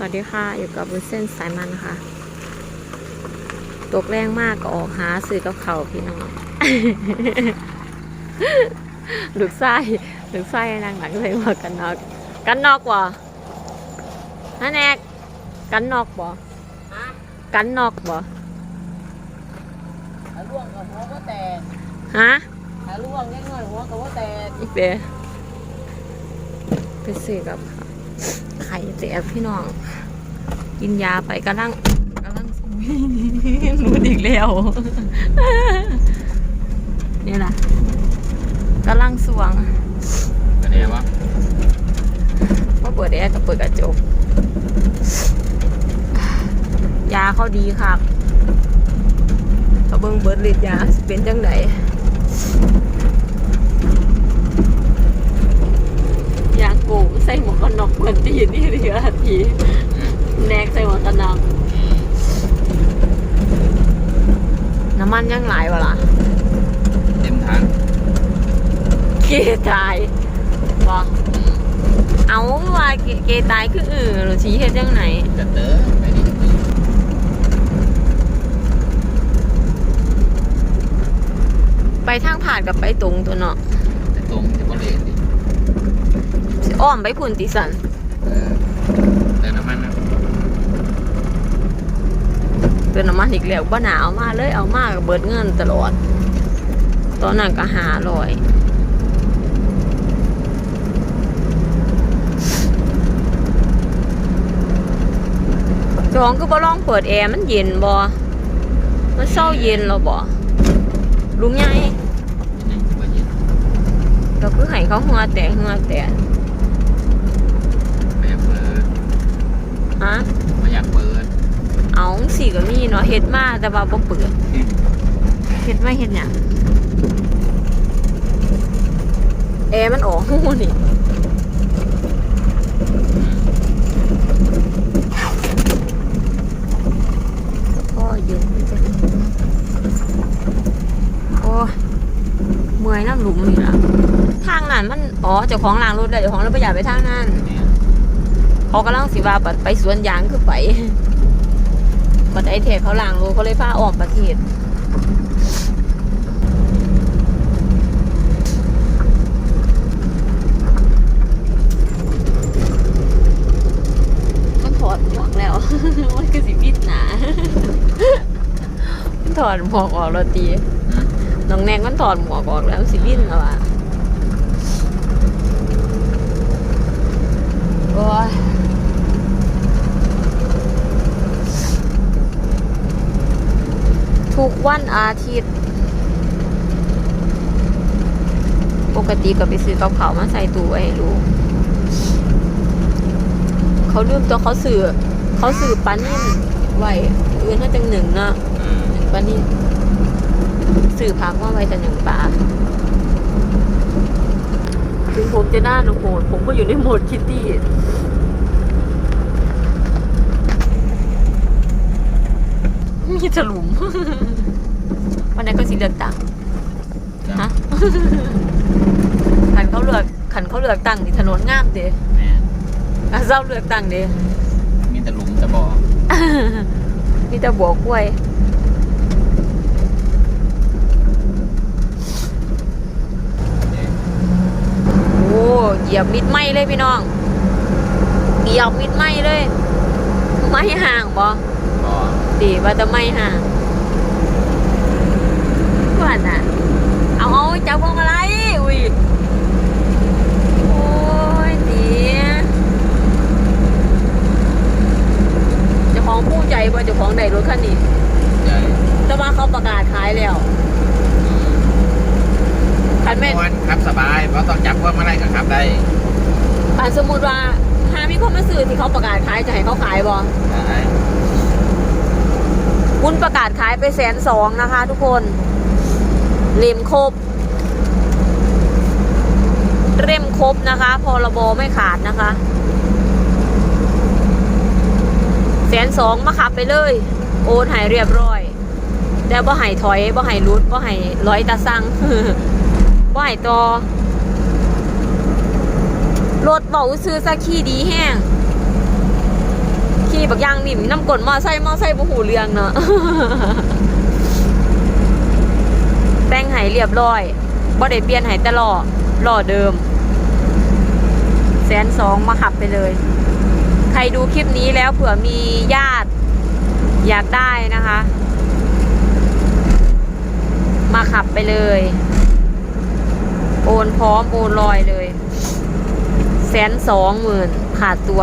วัสดีค่ะ อยู่กับบุญเส้นสายมันค่ะ ตกแรงมากก็ออกหาซื้อกับเขาวพี่น้องลูกไส้ลูกไส้นางหลังเลยว่ากันนอก กันนอกว่ะฮะแนกกันนอกบ่กันนอกบ่ถ้าล่วงกับหัวก็แตกฮะถ้าล่วงยังน้อยหัวก็ว่าแตกอีเปไปซื้อกับ ไข่แตกพี่น้อง กินยาไปกำลังกำลังรู้อีกแล้วนี่แหละกำลังสวงเป็นไงวะพอเปิดแอร์ก็เปิดกระจก ยาเขาดีครับเขาเบิ่งเบิดฤทธิ์ยาสิเป็นจังไดยางโกงใส่หมวกกั นน็อกเหมือนตีนนี่เหลือทีแนกใส่หมวกกันน็อกน้ำมันยังไหลวะล่ะเต็มถังเกตายบอกเอาว่าเกเกตายคือเออหรือชี้เฮ็ดจังไหนกระเตอไปดิไปทางผ่านกับไปตรงตัวเนาะแต่ตรงจะบ่เลนดิสิอ้อมไปพุ่นติสัน เออเติมน้ำมันนะเตือนน้ำมันอีกแล้วบ่หนาเอามาเลยเอามาก็เบิดเงินตลอด ตอนนั้นก็หาลอยจองก็บ่ลองเปิดแอร์มันเย็นบ่มันเศร้าเย็นแล้วบ่ลุงใหญ่ยังบ่เย็นเราคือให้เขาหัวแตกหัวแตก ไม่อยากเปิด ฮะไม่อยากเปิดเอาสิก็มีเนาะเฮ็ดมาแต่ว่าบ่เปิดเฮ็ดไม่เฮ็ดหยังแอร์มันออกหูนี่พ่อเย็นจังโอ้ยเมื่อยน้ำหลุมนี่ล่ะทางนั้นมัน อ๋อเจ้าของล้างรถเลยเจ้าของรถประหยัดไปทางนั้น เนี่ยเขากำลังสิว่าปัดไปสวนยางคือไปปัดไอเทศเขาล้างรถเขาเลยพาออกประเทศมันถอดหมวกแล้ว มันคือสิพิษหนามันถอดหมวกออกแล้วตีอืมน้องแนกมันถอดหมวกออกแล้วสิบินแล้วอะโอ้ย ทุกวันอาทิตย์ ปกติก็ไปซื้อกับเขาวมาใส่ตู้ไว้ให้ลูกเขาลืมตัวเขาสื่อ เขาสื่อปลานิ่มไว้อื่นถ้าจังหนึ่งเนาะอืมหนึ่งปลานิ่มสื่อพักว่าไว้แต่หนึ่งปลาถึงผมจะหน้าหนูโหดผมก็อยู่ในโหมดคิตตี้มีถลุมวั นั้นก็สิเลือกตั้งจ้ะฮะขันเขาเลือกขันเขาเลือกตั้งนี่ถนนงามเด้แม่อะเจ้าเลือกตั้งเด้มีแต่หลุมแต่บ่อมีแต่บัวกล้วยโอ้เหยียบมิดไหมเลยพี่น้องเหยียบมิดไหมเลย ไม่ห่างบ่บ่ดีว่าจะไม่ห่าง อนน่ะ เอาเอาจับพวงอะไร อุ้ย โอ้ยดีเจ้าของผู้ใจบ่เจ้าของได้รถคันนี้ใหญ่แต่ว่าเขาประกาศขายแล้ว คันแม่นม่วนขับสบายเพราะต้องจับพวกมาไล่ก็ขับได้คันสมมุติว่าหามีคนมาซื้อที่เขาประกาศขายจะให้เขาขายบ่ได้คุณประกาศขายไปแสนสองนะคะทุกคน เล่มครบเล่มครบนะคะพรบไม่ขาดนะคะแสนสองมาขับไปเลย โอนหายเรียบร้อยแต่บ่ใหายถอยบ่ใหายรุดบ่ใหายร้อยตาสั่งบ่ใหายต่อรถเบาซื้อสักขี้ดีแห้งขี่บักย่างนิ่มน้ำกลนมอไซค์มอไซค์บ่หูเรืองเนาะ แต่งให้เรียบร้อยบ่ได้เปลี่ยนให้แต่ล้อล้อเดิมแสนสองมาขับไปเลย ใครดูคลิปนี้แล้วเผื่อมีญาติอยากได้นะคะ มาขับไปเลย โอนพร้อมโอนลอยเลยแสนสองหมื่นขาดตัว